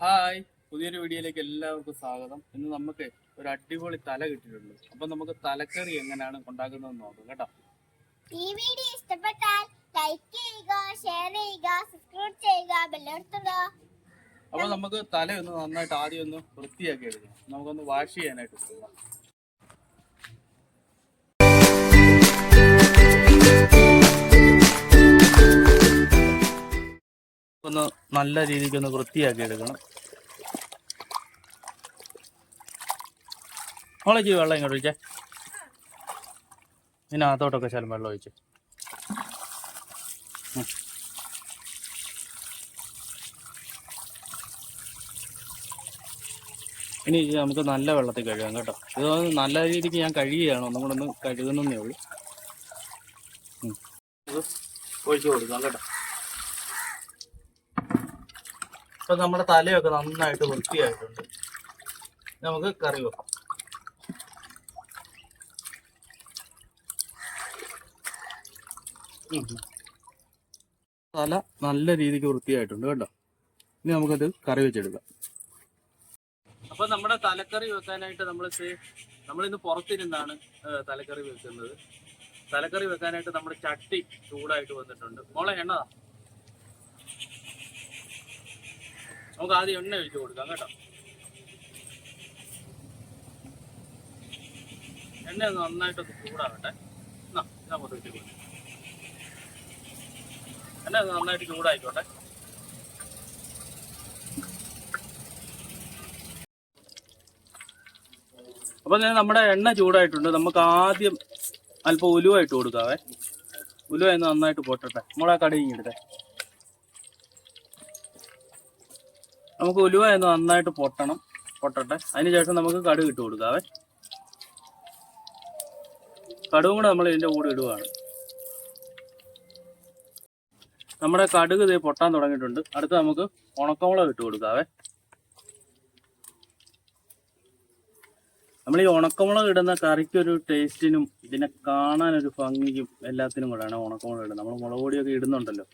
Hi പുതിയൊരു വീഡിയോയിലേക്ക് എല്ലാവർക്കും സ്വാഗതം. ഇന്ന് നമുക്ക് ഒരു അടിപൊളി തല കിട്ടിയിട്ടുണ്ട് അപ്പൊ നമുക്ക് തലക്കറി എങ്ങനെയാണ് ഉണ്ടാക്കുന്നതെന്ന് നോക്കാം കേട്ടോ. ഈ വീഡിയോ ഇഷ്ടപ്പെട്ടാൽ ലൈക്ക് ചെയ്യുക ഷെയർ ചെയ്യുക സബ്സ്ക്രൈബ് ചെയ്യുക ബെല്ലടുത്തുക അപ്പൊ നമുക്ക് തല ഒന്ന് നന്നായിട്ട് ആദ്യം ഒന്ന് വൃത്തിയാക്കി എടുക്കാം. നമുക്കൊന്ന് വാഷ് ചെയ്യാനായിട്ട് പോകാം ഒന്ന് നല്ല രീതിക്ക് ഒന്ന് വൃത്തിയാക്കി എടുക്കണം. മോളെ ചെയ്യും വെള്ളം ഇങ്ങോട്ട് ഒഴിച്ചേ. ഇതിനകത്തോട്ടൊക്കെ ശലം വെള്ളം ഒഴിച്ച്. ഇനി നമുക്ക് നല്ല വെള്ളത്തിൽ കഴുകാം കേട്ടോ. ഇത് നല്ല രീതിക്ക് ഞാൻ കഴുകുകയാണ് ഒന്നും കൂടെ ഒന്ന് കഴുകുന്നേ ഉള്ളൂ. ഒഴിച്ചു കൊടുക്കാം കേട്ടോ. ഇപ്പൊ നമ്മുടെ തലയൊക്കെ നന്നായിട്ട് വൃത്തിയായിട്ടുണ്ട്. നമുക്ക് കറി വെക്കാം. തല നല്ല രീതിക്ക് വൃത്തിയായിട്ടുണ്ട് കേട്ടോ. ഇനി നമുക്കത് കറി വെച്ചെടുക്കാം. അപ്പൊ നമ്മുടെ തലക്കറി വെക്കാനായിട്ട് നമ്മൾ നമ്മളിന്ന് പുറത്തിരുന്നാണ് തലക്കറി വെക്കുന്നത്. തലക്കറി വെക്കാനായിട്ട് നമ്മുടെ ചട്ടി ചൂടായിട്ട് വന്നിട്ടുണ്ട്. മോളെ എണ്ണതാ നമുക്ക് ആദ്യം എണ്ണ ഒഴിച്ചു കൊടുക്കാം കേട്ടോ. എണ്ണ നന്നായിട്ടൊന്ന് ചൂടാകട്ടെ എന്നാ ഇതങ്ങോട്ട് വെച്ച് കൊടുക്കാം. ഒന്ന് നന്നായിട്ട് ചൂടായിക്കോട്ടെ. അപ്പൊ നമ്മുടെ എണ്ണ ചൂടായിട്ടുണ്ട്. നമുക്ക് ആദ്യം അല്പം ഉലുവ ഇട്ട് കൊടുക്കാവേ. ഉലുവ എന്ന് നന്നായിട്ട് പൊട്ടട്ടെ. നമ്മളെ കടയും എടുത്തേ നമുക്ക് ഉലുവ എന്ന് നന്നായിട്ട് പൊട്ടണം. പൊട്ടട്ടെ. അതിനുശേഷം നമുക്ക് കടുക് ഇട്ട് കൊടുക്കാവേ. കടുവും കൂടെ നമ്മൾ ഇതിന്റെ കൂടെ ഇടുവാണ്. നമ്മുടെ കടുക് ഇതേ പൊട്ടാൻ തുടങ്ങിയിട്ടുണ്ട്. അടുത്ത് നമുക്ക് ഉണക്കമുളക് ഇട്ട് കൊടുക്കാവേ. നമ്മൾ ഈ ഉണക്കമുളക് ഇടുന്ന കറിക്ക് ഒരു ടേസ്റ്റിനും ഇതിനെ കാണാൻ ഒരു ഭംഗിക്കും എല്ലാത്തിനും കൂടെയാണ് ഉണക്കമുളക് ഇടുന്നത്. നമ്മൾ മുളക് പൊടിയൊക്കെ ഇടുന്നുണ്ടല്ലോ.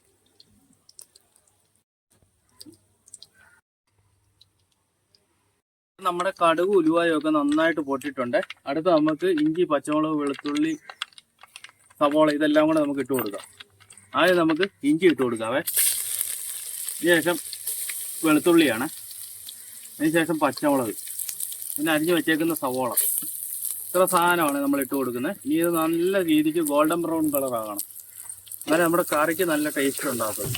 നമ്മുടെ കടുക് ഉലുവായും ഒക്കെ നന്നായിട്ട് പൊട്ടിട്ടുണ്ട്. അടുത്ത് നമുക്ക് ഇഞ്ചി പച്ചമുളക് വെളുത്തുള്ളി സവോള ഇതെല്ലാം കൂടെ നമുക്ക് ഇട്ട് കൊടുക്കാം. ആദ്യം നമുക്ക് ഇഞ്ചി ഇട്ട് കൊടുക്കാവേ. അതിനുശേഷം വെളുത്തുള്ളിയാണ്. അതിനുശേഷം പച്ചമുളക്. പിന്നെ അരിഞ്ഞു വെച്ചേക്കുന്ന സവോള. ഇത്ര സാധനമാണ് നമ്മൾ ഇട്ട് കൊടുക്കുന്നത്. ഇനി ഇത് നല്ല രീതിക്ക് ഗോൾഡൻ ബ്രൗൺ കളർ ആകണം. എന്നാലേ നമ്മുടെ കറിക്ക് നല്ല ടേസ്റ്റ് ഉണ്ടാകും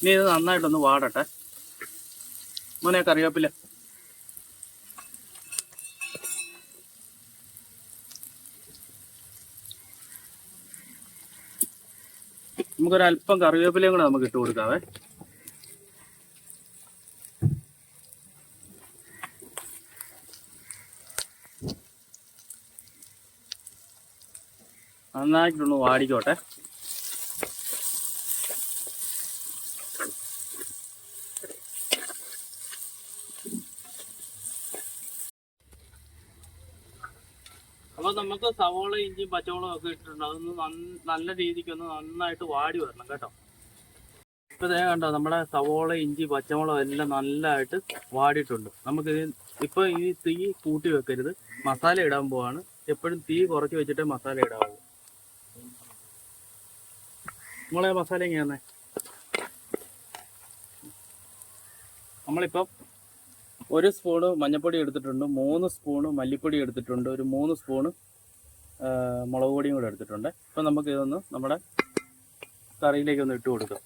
ഇനി ഇത് നന്നായിട്ടൊന്ന് വാടട്ടെ. മോനെ കറിവേപ്പില. നമുക്കൊരു അല്പം കറിവേപ്പിലയും കൂടെ നമുക്ക് ഇട്ട് കൊടുക്കാവേ. നന്നായിട്ടൊന്ന് വാടിക്കോട്ടെ. അപ്പൊ നമുക്ക് സവോള ഇഞ്ചിയും പച്ചവളം ഒക്കെ ഇട്ടിട്ടുണ്ട്. അതൊന്ന് നല്ല രീതിക്ക് ഒന്ന് നന്നായിട്ട് വാടി വരണം കേട്ടോ. ഇപ്പൊ ദേ കണ്ടോ നമ്മുടെ സവോള ഇഞ്ചി പച്ചമുളകും എല്ലാം നല്ലതായിട്ട് വാടിയിട്ടുണ്ട്. നമുക്ക് ഇപ്പൊ ഈ തീ കൂട്ടി വെക്കരുത്. മസാല ഇടാൻ പോവാണ്. എപ്പോഴും തീ കുറച്ച് വെച്ചിട്ട് മസാല ഇടാവുള്ളൂ നമ്മളെ മസാല എങ്ങനെയാന്നേ? നമ്മളിപ്പം ഒരു സ്പൂണ് മഞ്ഞൾപ്പൊടി എടുത്തിട്ടുണ്ട് മൂന്ന് സ്പൂണ് മല്ലിപ്പൊടി എടുത്തിട്ടുണ്ട് ഒരു മൂന്ന് സ്പൂണ് മുളക് പൊടിയും കൂടെ എടുത്തിട്ടുണ്ട്. ഇപ്പം നമുക്ക് ഇതൊന്ന് നമ്മുടെ കറിയിലേക്ക് ഒന്ന് ഇട്ട് കൊടുക്കാം.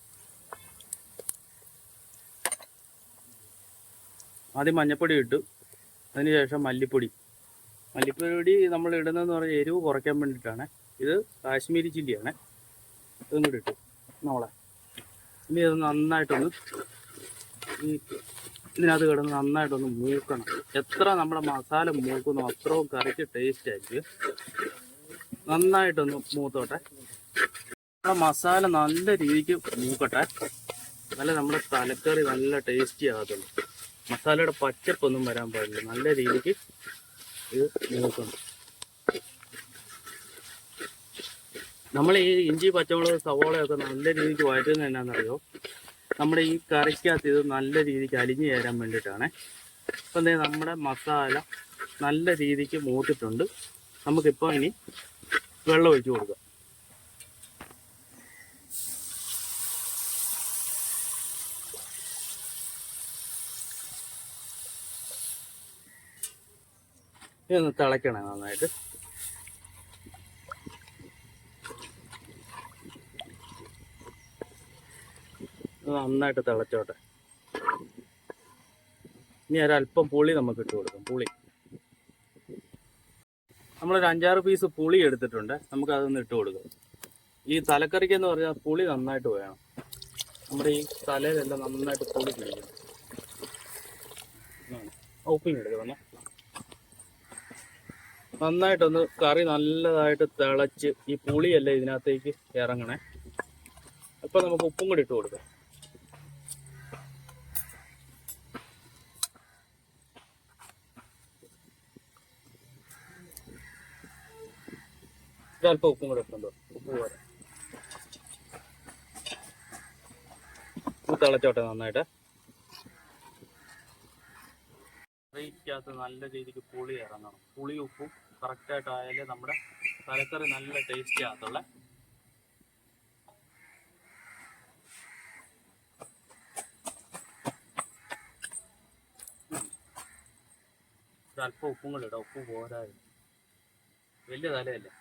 ആദ്യം മഞ്ഞൾപ്പൊടി ഇട്ടു അതിനുശേഷം മല്ലിപ്പൊടി. മല്ലിപ്പൊടി നമ്മൾ ഇടുന്നതെന്ന് പറഞ്ഞാൽ എരിവ് കുറയ്ക്കാൻ വേണ്ടിയിട്ടാണ്. ഇത് കാശ്മീരി ചില്ലിയാണ്. ഇതും കൂടി ഇട്ടു നമ്മളെ. ഇനി ഇത് നന്നായിട്ടൊന്ന് ഈ ഇതിനകത്ത് കിടന്ന് നന്നായിട്ടൊന്ന് മൂക്കണം. എത്ര നമ്മുടെ മസാല മൂക്കുന്നോ അത്രയും കറിക്ക് ടേസ്റ്റ് ആയിരിക്കും. നന്നായിട്ടൊന്ന് മൂത്തോട്ടെ. നമ്മുടെ മസാല നല്ല രീതിക്ക് മൂക്കട്ടെ. നല്ല നമ്മുടെ തലക്കറി നല്ല ടേസ്റ്റി ആകത്തുള്ളൂ. മസാലയുടെ പച്ചപ്പൊന്നും വരാൻ പാടില്ല. നല്ല രീതിക്ക് ഇത് മൂക്കണം. നമ്മൾ ഈ ഇഞ്ചി പച്ചമുളക് സവോളയൊക്കെ നല്ല രീതിക്ക് വഴറ്റുന്നത് എന്നാണെന്നറിയോ നമ്മുടെ ഈ കറിക്കകത്ത് ഇത് നല്ല രീതിക്ക് അലിഞ്ഞു ചേരാൻ വേണ്ടിയിട്ടാണ്. ഇപ്പം നമ്മുടെ മസാല നല്ല രീതിക്ക് മൂത്തിട്ടുണ്ട്. നമുക്കിപ്പോൾ ഇനി വെള്ളം ഒഴിച്ച് കൊടുക്കാം. ഇതൊന്ന് തിളയ്ക്കണം നന്നായിട്ട്. നന്നായിട്ട് തിളച്ചോട്ടെ. ഇനി ഒരല്പം പുളി നമുക്ക് ഇട്ട് കൊടുക്കാം പുളി. നമ്മളൊരു അഞ്ചാറ് പീസ് പുളി എടുത്തിട്ടുണ്ട് നമുക്ക് അതൊന്ന് ഇട്ട് കൊടുക്കാം. ഈ തലക്കറിക്ക് എന്ന് പറഞ്ഞാൽ പുളി നന്നായിട്ട് വേണം. നമ്മുടെ ഈ തലയിലെല്ലാം നന്നായിട്ട് പുളി പിടിക്കണം ഉപ്പിങ് എടുക്കണം നന്നായിട്ടൊന്ന് കറി നല്ലതായിട്ട് തിളച്ച് ഈ പുളിയല്ലേ ഇതിനകത്തേക്ക് ഇറങ്ങണേ. അപ്പം നമുക്ക് ഉപ്പും കൂടി ഇട്ട് കൊടുക്കാം. ഒരല്പം ഉപ്പും കൂടെ ഇട്ടുണ്ടോ ഉപ്പ് പോരാ തിളച്ചോട്ടെ നന്നായിട്ട്. കറിക്കകത്ത് നല്ല രീതിക്ക് പുളി ഇറങ്ങണം. പുളി ഉപ്പും കറക്റ്റായിട്ട് ആയാലേ നമ്മുടെ തലക്കറി നല്ല ടേസ്റ്റി ആകത്തുള്ളേ. അല്പം ഉപ്പും കൂടെ ഇടാം. ഉപ്പ് പോരായിരുന്നു വലിയ തലയല്ലേ?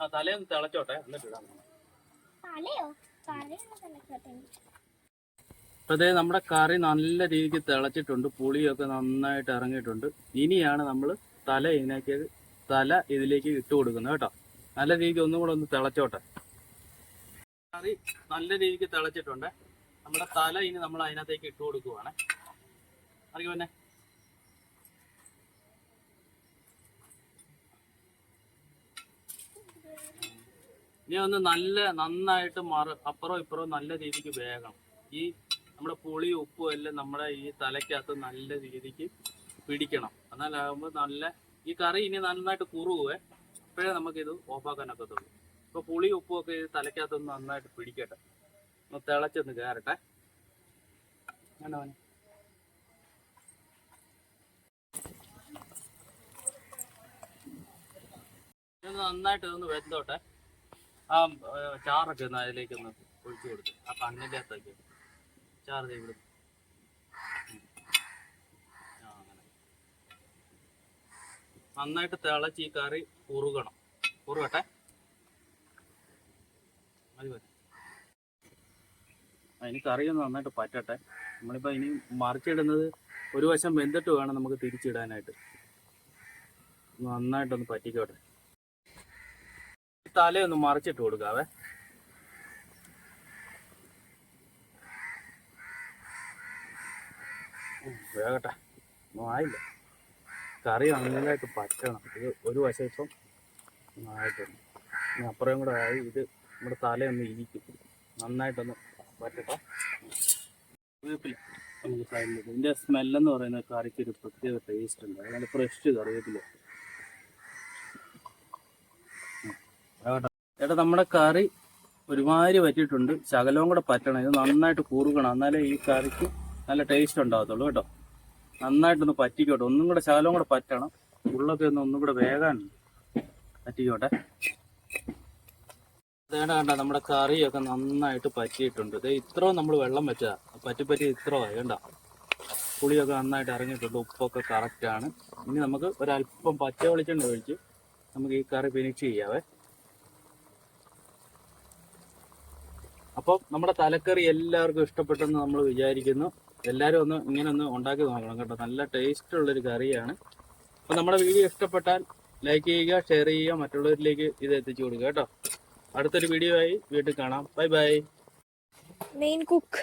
ആ തലയൊന്ന് തിളച്ചോട്ടെ എന്നിട്ട് ഇടാം. തലയോ? അതേ നമ്മുടെ കറി നല്ല രീതിക്ക് തിളച്ചിട്ടുണ്ട് പുളിയൊക്കെ നന്നായിട്ട് ഇറങ്ങിയിട്ടുണ്ട്. ഇനിയാണ് നമ്മൾ തല ഇതിനേക്ക് തല ഇതിലേക്ക് ഇട്ട് കൊടുക്കുന്നത് കേട്ടോ. നല്ല രീതിക്ക് ഒന്നും കൂടെ ഒന്ന് തിളച്ചോട്ടെ. കറി നല്ല രീതിക്ക് തിളച്ചിട്ടുണ്ട്. നമ്മുടെ തല ഇനി നമ്മൾ അതിനകത്തേക്ക് ഇട്ട് കൊടുക്കുവാണ്. അറിയോ ഇനി ഒന്ന് നല്ല നന്നായിട്ട് മറ അപ്പുറം ഇപ്പുറവും നല്ല രീതിക്ക് വേഗം. ഈ നമ്മുടെ പുളി ഉപ്പും എല്ലാം നമ്മുടെ ഈ തലയ്ക്കകത്ത് നല്ല രീതിക്ക് പിടിക്കണം. എന്നാലാകുമ്പോൾ നല്ല ഈ കറി ഇനി നന്നായിട്ട് കുറുവേ അപ്പോഴേ നമുക്കിത് ഓഫാക്കാനൊക്കത്തുള്ളൂ. ഇപ്പോൾ പുളി ഉപ്പും ഒക്കെ ഈ തലയ്ക്കകത്തൊന്ന് നന്നായിട്ട് പിടിക്കട്ടെ. ഒന്ന് തിളച്ചൊന്ന് കയറട്ടെ. നന്നായിട്ട് ഇതൊന്ന് വെന്തോട്ടെ. ആ ചാറൊക്കെ ഒന്ന് അതിലേക്കൊന്ന് ഒഴിച്ചു കൊടുത്തു ആ കണ്ണിന്റെ അകത്തൊക്കെ. ചാറ് ഇവിടെ. നന്നായിട്ട് തിളച്ച് ഈ കറി ഉറുകണം ഉറുകട്ടെ മതി മതി. അതിന് കറി ഒന്ന് നന്നായിട്ട് പറ്റട്ടെ. നമ്മളിപ്പോൾ ഇനി മറിച്ചിടുന്നത് ഒരു വശം വെന്തിട്ട് വേണം നമുക്ക് തിരിച്ചിടാനായിട്ട്. ഒന്ന് നന്നായിട്ടൊന്ന് പറ്റിക്കോട്ടെ. തലയൊന്ന് മറിച്ചിട്ട് കൊടുക്കാവേ. വേഗട്ടെ. ഒന്നും ആയില്ല. കറി നന്നായിട്ട് പറ്റണം. ഇത് ഒരു വശം ഇപ്പം ആയിട്ടുണ്ട് ഇനി അപ്പുറം കൂടെ ആയി ഇത് നമ്മുടെ തലയൊന്ന് ഇരിക്കും. നന്നായിട്ടൊന്ന് പറ്റട്ടെ. വേപ്പില നമുക്ക് സൈഡിൽ ഇതിന്റെ സ്മെല്ലെന്ന് പറയുന്നത് കറിക്ക് ഒരു പ്രത്യേക ടേസ്റ്റ് ഉണ്ട്. അതുകൊണ്ട് ഫ്രഷ് കറിവേപ്പില. ചേട്ടാ നമ്മുടെ കറി ഒരുമാതിരി പറ്റിയിട്ടുണ്ട്. ശകലവും കൂടെ പറ്റണം. ഇത് നന്നായിട്ട് കൂറുകണം. എന്നാലേ ഈ കറിക്ക് നല്ല ടേസ്റ്റ് ഉണ്ടാകത്തുള്ളൂ കേട്ടോ. നന്നായിട്ടൊന്ന് പറ്റിക്കോട്ടെ. ഒന്നും കൂടെ ശകലവും കൂടെ പറ്റണം. ഉള്ളൊക്കെ ഒന്ന് ഒന്നും കൂടെ വേഗം പറ്റിക്കോട്ടെ. അതേണ്ട കണ്ട നമ്മുടെ കറിയൊക്കെ നന്നായിട്ട് പറ്റിയിട്ടുണ്ട്. ഇത് ഇത്രയും നമ്മൾ വെള്ളം വെച്ചാ പറ്റി പറ്റി ഇത്രയായി കണ്ട? പുളിയൊക്കെ നന്നായിട്ട് ഇറങ്ങിയിട്ടുണ്ട്. ഉപ്പൊക്കെ കറക്റ്റാണ് ഇനി നമുക്ക് ഒരല്പം പച്ച വെളിച്ചെണ്ണ ഒഴിച്ച് നമുക്ക് ഈ കറി ഫിനിഷ് ചെയ്യാവേ. അപ്പോൾ നമ്മുടെ തലക്കറി എല്ലാവർക്കും ഇഷ്ടപ്പെട്ടെന്ന് നമ്മൾ വിചാരിക്കുന്നു. എല്ലാവരും ഒന്ന് ഇങ്ങനെ ഒന്ന് ഉണ്ടാക്കി നോക്കണം കേട്ടോ. നല്ല ടേസ്റ്റ് ഉള്ളൊരു കറിയാണ്. അപ്പോൾ നമ്മുടെ വീഡിയോ ഇഷ്ടപ്പെട്ടാൽ ലൈക്ക് ചെയ്യുക ഷെയർ ചെയ്യുക മറ്റുള്ളവരിലേക്ക് ഇത് എത്തിച്ചു കൊടുക്കുക കേട്ടോ. അടുത്തൊരു വീഡിയോ ആയി വീട്ടിൽ കാണാം. Bye bye main cook